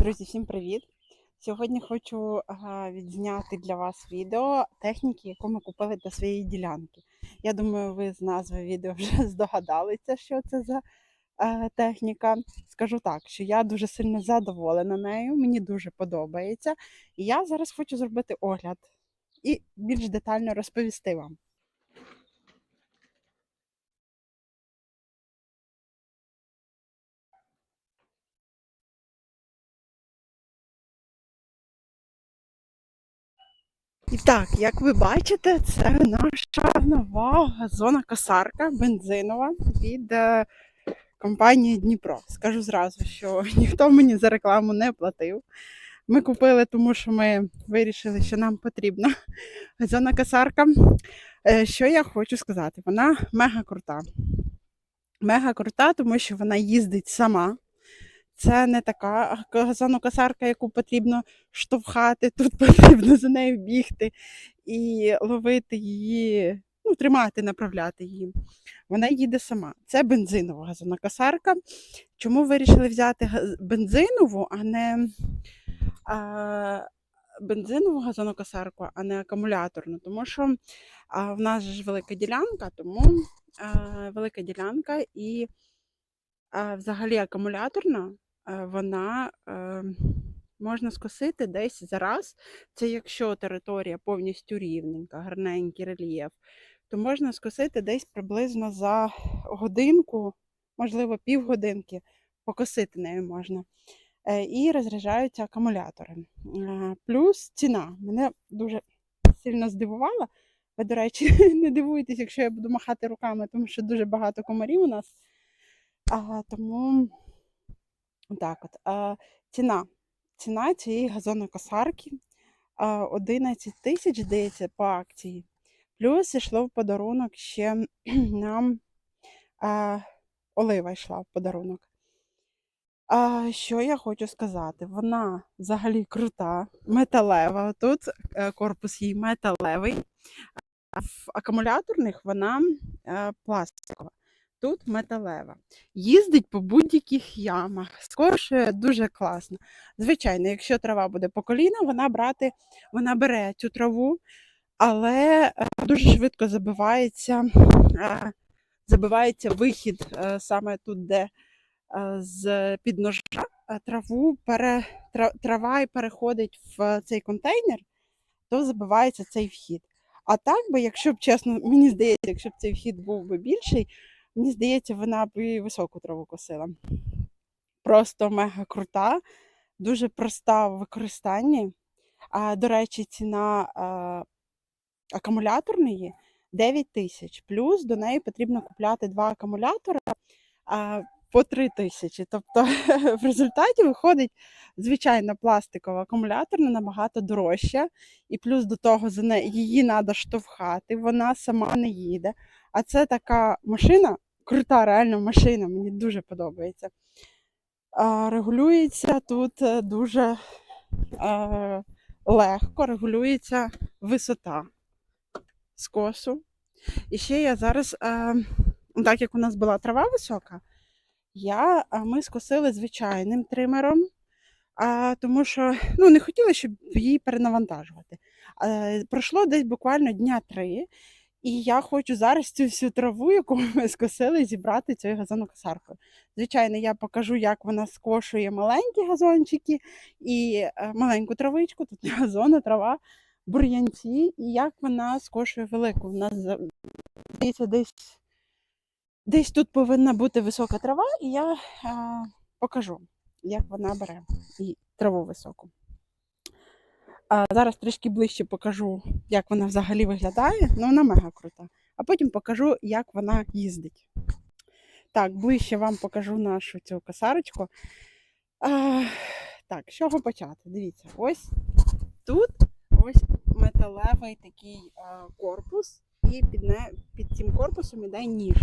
Друзі, всім привіт! Сьогодні хочу відзняти для вас відео техніки, яку ми купили для своєї ділянки. Я думаю, ви з назви відео вже здогадалися, що це за е, техніка. Скажу так, що я дуже сильно задоволена нею, мені дуже подобається. І я зараз хочу зробити огляд і більш детально розповісти вам. І так, як ви бачите, це наша нова газона косарка бензинова від е, компанії Дніпро. Скажу зразу, що ніхто мені за рекламу не платив. Ми купили, тому що ми вирішили, що нам потрібна газона косарка. Е, Що я хочу сказати? Вона мега крута. Мега крута, тому що вона їздить сама. Це не така газонокосарка, яку потрібно штовхати, тут потрібно за нею бігти і ловити її, ну, тримати, направляти її. Вона їде сама. Це бензинова газонокосарка. Чому вирішили взяти бензинову, а не а, бензинову газонокосарку, а не акумуляторну? Тому що а, в нас ж велика ділянка, тому а, велика ділянка і а, взагалі акумуляторна, вона е, можна скосити десь за раз. Це якщо територія повністю рівненька, гарненький рельєф, то можна скосити десь приблизно за годинку, можливо, півгодинки, покосити нею можна. Е, І розряджаються акумулятори. Е, Плюс ціна мене дуже сильно здивувала. Ви, до речі, не дивуйтесь, якщо я буду махати руками, тому що дуже багато комарів у нас. А, тому так от. Ціна. Ціна цієї газонокосарки а, 11 тисяч, здається, по акції. Плюс йшло в подарунок ще нам а, олива йшла в подарунок. А, що я хочу сказати? Вона взагалі крута, металева. Тут е, корпус її металевий, а в акумуляторних вона пластикова. Тут металева. Їздить по будь-яких ямах, скошує дуже класно. Звичайно, якщо трава буде по коліна, вона брати, вона бере цю траву, але е, дуже швидко забивається, е, забивається вихід е, саме тут, де з під ножа траву пере, трава і переходить в цей контейнер, то забивається цей вхід. А так би, якщо б чесно, мені здається, якщо б цей вхід був би більший, мені здається, вона б і високу траву косила. Просто мега крута, дуже проста в використанні. А, до речі, ціна а, акумуляторної 9 тисяч. Плюс до неї потрібно купляти два акумулятора а, по 3 тисячі. Тобто в результаті виходить звичайно пластикова акумуляторна набагато дорожча. І плюс до того за неї її треба штовхати, вона сама не їде. А це така машина, крута, реально машина, мені дуже подобається. А, регулюється тут е, дуже е, легко, регулюється висота скосу. І ще я зараз, е, так як у нас була трава висока, я, а ми скосили звичайним тримером, а, тому що ну, не хотіли, щоб її перенавантажувати. Е, пройшло десь буквально дня три, і я хочу зараз цю всю траву, яку ми скосили, зібрати цією газонокосаркою. Звичайно, я покажу, як вона скошує маленькі газончики і е, маленьку травичку, тут не газон, а трава, бур'янці, і як вона скошує велику. У нас здається, десь, десь тут повинна бути висока трава, і я е, покажу, як вона бере і траву високу. А зараз трішки ближче покажу, як вона взагалі виглядає. Ну, вона мега крута. А потім покажу, як вона їздить. Так, ближче вам покажу нашу цю косарочку. А, так, з чого почати? Дивіться, ось тут ось металевий такий а, корпус, і під, не, під цим корпусом іде ніж,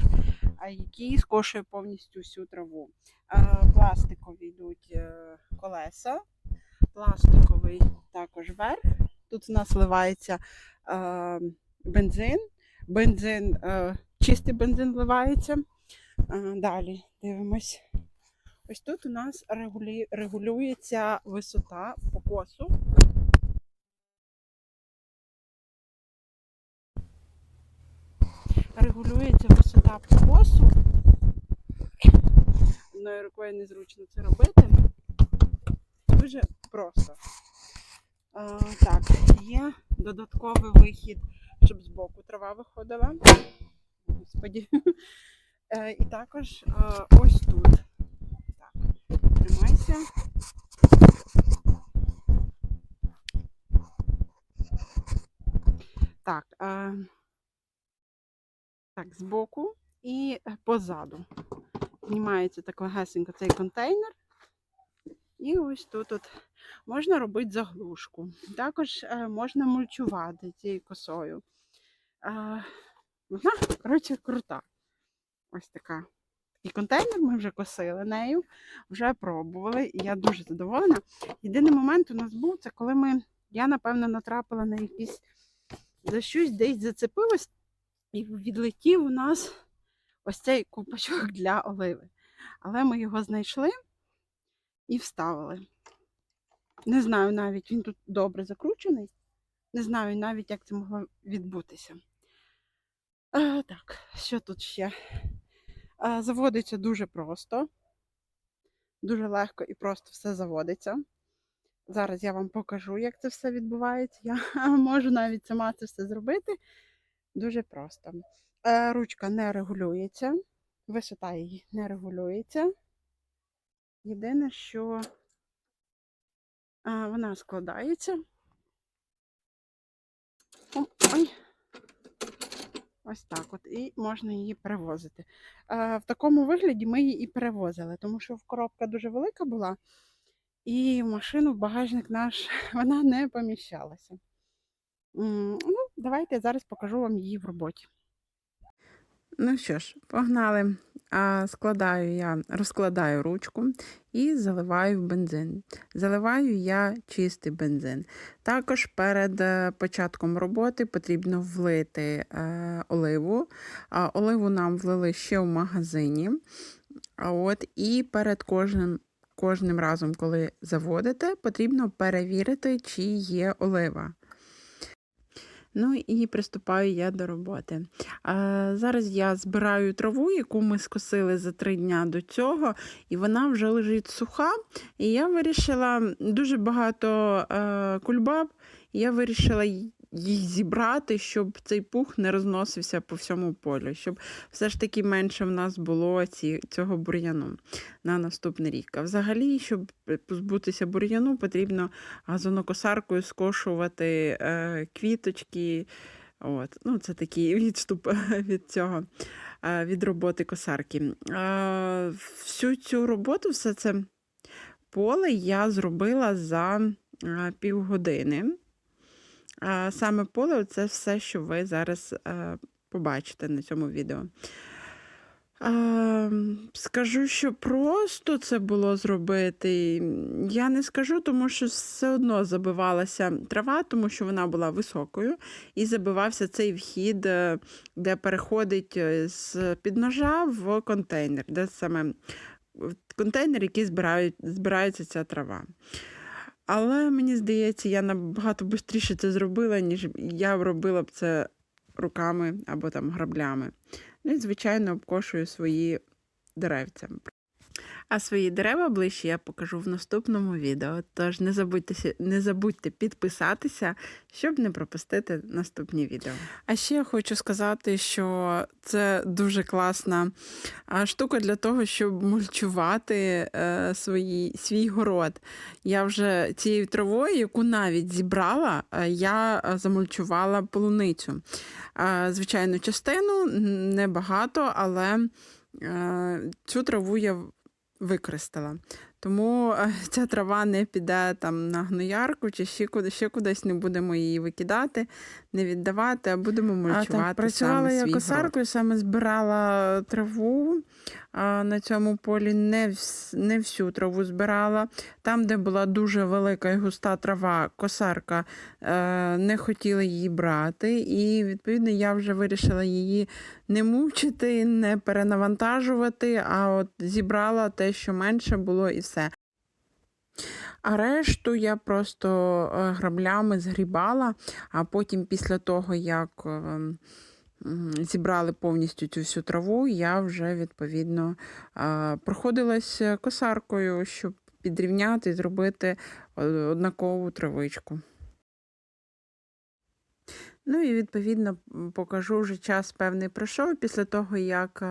а, який скошує повністю всю траву. А, пластикові йдуть е, колеса, пластиковий також верх. Тут у нас вливається е, бензин. Бензин, е, чистий бензин вливається. Е, далі дивимось. Ось тут у нас регулі... регулюється висота покосу. Регулюється висота покосу. Одною рукою незручно це робити. Дуже просто. А, так, є додатковий вихід, щоб збоку трава виходила. Господі. Е, і також е, ось тут. Так, тримайся. Так, е, так, збоку і позаду. Знімається так легесенько цей контейнер. І ось тут от можна робити заглушку. Також е, можна мульчувати цією косою. Вона, коротше, крута. Ось така. Такий контейнер ми вже косили нею, вже пробували, і я дуже задоволена. Єдиний момент у нас був, це коли ми, я, напевно, натрапила на якісь за щось десь зацепилась, і відлетів у нас ось цей купачок для оливи. Але ми його знайшли і вставили. Не знаю навіть, він тут добре закручений. Не знаю навіть, як це могло відбутися. А, так, що тут ще? А, заводиться дуже просто. Дуже легко і просто все заводиться. Зараз я вам покажу, як це все відбувається. Я можу навіть сама це все зробити. Дуже просто. Е, Ручка не регулюється, висота її не регулюється. Єдине, що а, вона складається. Ой. Ось так от. І можна її перевозити. А, в такому вигляді ми її і перевозили, тому що коробка дуже велика була, і в машину, в багажник наш, вона не поміщалася. Ну, давайте я зараз покажу вам її в роботі. Ну що ж, погнали. Складаю я, розкладаю ручку і заливаю в бензин. Заливаю я чистий бензин. Також перед е, початком роботи потрібно влити е, оливу. Оливу нам влили ще в магазині. От, і перед кожним, кожним разом, коли заводите, потрібно перевірити, чи є олива. Ну і приступаю я до роботи. А, зараз я збираю траву, яку ми скосили за три дня до цього, і вона вже лежить суха. І я вирішила дуже багато е, кульбаб, я вирішила їх зібрати, щоб цей пух не розносився по всьому полю, щоб все ж таки менше в нас було ці, цього бур'яну на наступний рік. А взагалі, щоб позбутися бур'яну, потрібно газонокосаркою скошувати е, квіточки. От. Ну, це такий відступ від цього, е, від роботи косарки. Е, всю цю роботу, все це поле я зробила за е, півгодини. Саме поле це все, що ви зараз е, побачите на цьому відео. Скажу, що просто це було зробити. Я не скажу, тому що все одно забивалася трава, тому що вона була високою, і забивався цей вхід, е, де переходить е, з підножа в контейнер, де саме контейнер, який збирають, збирається ця трава. Але мені здається, я набагато швидше це зробила, ніж я робила б це руками або там граблями. Ну і, звичайно, обкошую свої деревця. А свої дерева ближче я покажу в наступному відео. Тож не забудьте, не забудьте підписатися, щоб не пропустити наступні відео. А ще я хочу сказати, що це дуже класна штука для того, щоб мульчувати е, свої, свій город. Я вже цією травою, яку навіть зібрала, е, я е, замульчувала полуницю. Звичайно, частину небагато, але цю траву я використала. Тому е, ця трава не піде там на гноярку чи ще куди ще кудись не будемо її викидати, не віддавати, а будемо мульчувати. так, працювала саме я косаркою, саме збирала траву. А на цьому полі не, вс- не всю траву збирала. Там, де була дуже велика і густа трава, косарка е, не хотіла її брати. І, відповідно, я вже вирішила її не мучити, не перенавантажувати, а от зібрала те, що менше було, і все. А решту я просто е, граблями згрібала, а потім, після того, як е, зібрали повністю цю всю траву, я вже відповідно е, проходилась косаркою, щоб підрівняти і зробити однакову травичку. Ну і відповідно покажу вже час певний пройшов після того, як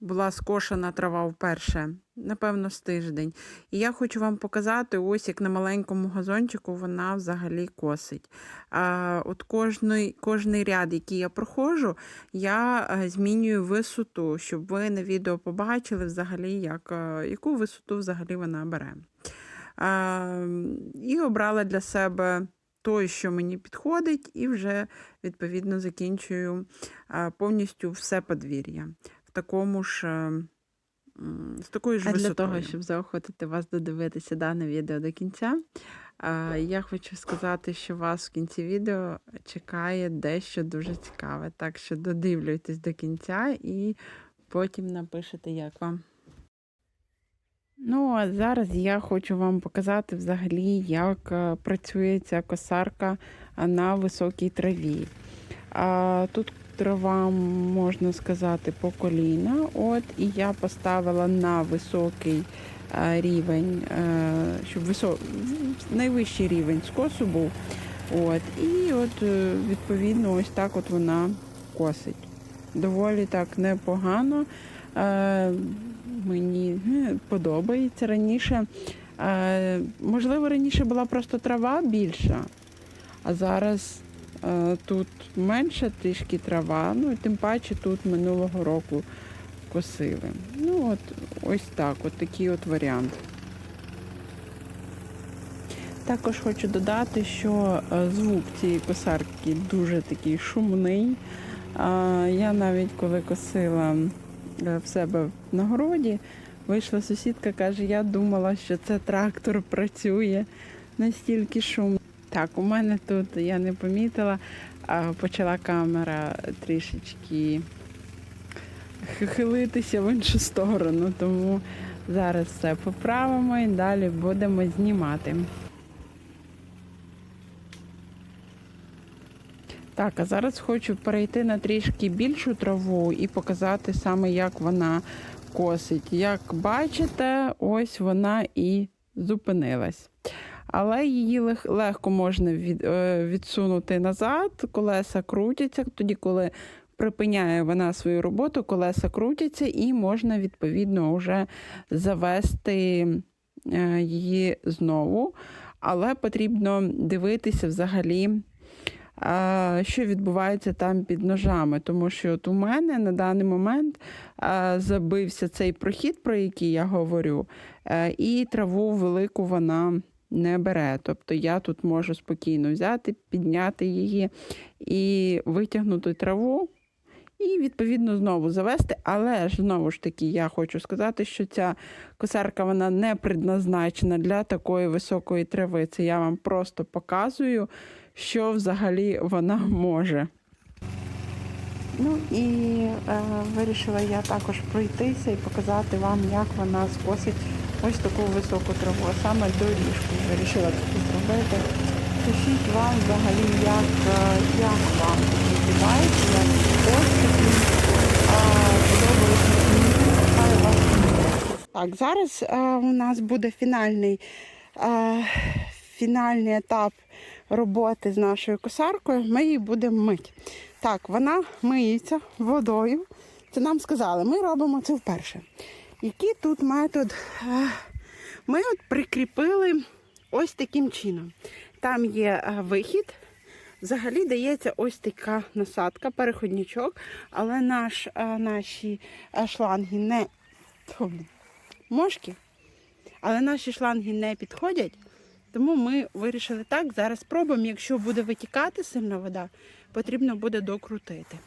була скошена трава вперше, напевно, з тиждень. І я хочу вам показати, ось як на маленькому газончику вона взагалі косить. А, от кожний, кожний ряд, який я проходжу, я е, змінюю висоту, щоб ви на відео побачили взагалі, як, е, яку висоту взагалі вона бере. А, і обрала для себе той, що мені підходить, і вже відповідно закінчую повністю все подвір'я. В такому ж. З такою ж А для того, щоб заохотити вас додивитися дане відео до кінця, я хочу сказати, що вас в кінці відео чекає дещо дуже цікаве. Так що додивлюйтесь до кінця і потім напишете, як вам. Ну, а зараз я хочу вам показати взагалі, як е, працює ця косарка на високій траві. А, тут трава, можна сказати, по коліна. От, і я поставила на високий е, рівень, е, щоб висо... найвищий рівень скосу був. От, і от, е, відповідно, ось так от вона косить. Доволі так непогано. Мені подобається раніше. Можливо, раніше була просто трава більша, а зараз тут менша трішки трава, ну і тим паче тут минулого року косили. Ну от ось так, от такий от варіант. Також хочу додати, що е, звук цієї косарки дуже такий шумний. Я навіть коли косила е, в себе на городі, вийшла сусідка, каже, я думала, що це трактор працює настільки шумно. Так, у мене тут я не помітила, почала камера трішечки хилитися в іншу сторону, тому зараз все поправимо і далі будемо знімати. Так, а зараз хочу перейти на трішки більшу траву і показати саме, як вона косить. Як бачите, ось вона і зупинилась. Але її лег- легко можна е, відсунути назад, колеса крутяться, тоді, коли припиняє вона свою роботу, колеса крутяться, і можна відповідно вже завести е, її знову. Але потрібно дивитися взагалі що відбувається там під ножами. Тому що от у мене на даний момент забився цей прохід, про який я говорю, е, і траву велику вона не бере. Тобто я тут можу спокійно взяти, підняти її і витягнути траву. І, відповідно, знову завести. Але ж знову ж таки, я хочу сказати, що ця косарка вона не предназначена для такої високої трави. Це я вам просто показую, що взагалі вона може. Ну і е, вирішила я також пройтися і показати вам, як вона скосить ось таку високу траву, а саме доріжку. Вирішила таку зробити. Пишіть вам взагалі, як, е, як вам відбувається, як такі подобається мені. Вас. Так, зараз е, у нас буде фінальний, е, фінальний етап роботи з нашою косаркою. Ми її будемо мити. Так, вона миється водою. Це нам сказали, ми робимо це вперше. Який тут метод? Ми от прикріпили ось таким чином. Там є е, вихід. Взагалі дається ось така насадка, переходничок, але наш, е, наші е, шланги не, мошки, але наші шланги не підходять. Тому ми вирішили так. Зараз спробуємо. Якщо буде витікати сильна вода, потрібно буде докрутити.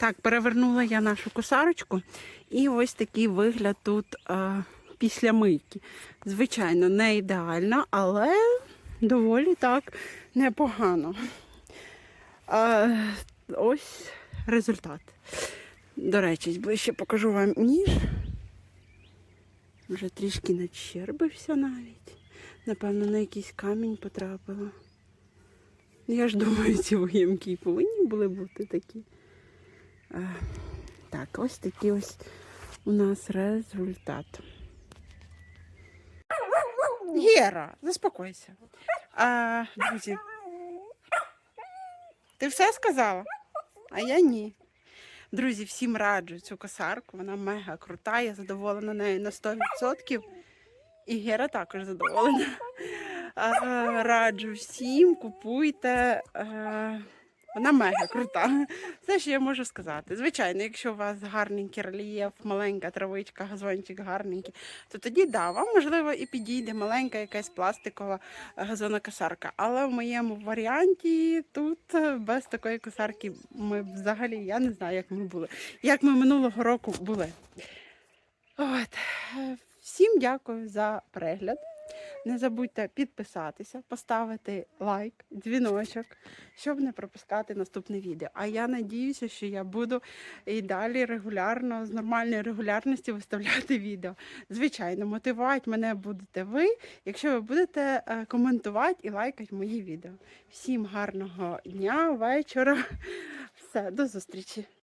Так, перевернула я нашу косарочку, і ось такий вигляд тут е, після мийки. Звичайно, не ідеально, але доволі так непогано. Е, ось результат. До речі, ближче покажу вам ніж. Вже трішки начербився навіть. Напевно, на якийсь камінь потрапило. Я ж думаю, ці виємки повинні були бути такі. Е, Так, ось такий ось у нас результат. Гера, заспокойся. А, друзі. Ти все сказала? А я ні. Друзі, всім раджу цю косарку. Вона мега крута, я задоволена нею на 100%. І Гера також задоволена. Раджу всім, купуйте. Вона мега крута. Все, що я можу сказати. Звичайно, якщо у вас гарненький рельєф, маленька травичка, газончик гарненький, то тоді да, вам можливо і підійде маленька якась пластикова е, газонна косарка. Але в моєму варіанті тут е, без такої косарки ми взагалі я не знаю, як ми були. Як ми минулого року були. От. Е, Всім дякую за перегляд. Не забудьте підписатися, поставити лайк, дзвіночок, щоб не пропускати наступне відео. А я надіюся, що я буду і далі регулярно, з нормальної регулярності виставляти відео. Звичайно, мотивувати мене будете ви, якщо ви будете е, коментувати і лайкати мої відео. Всім гарного дня, вечора. Все, до зустрічі!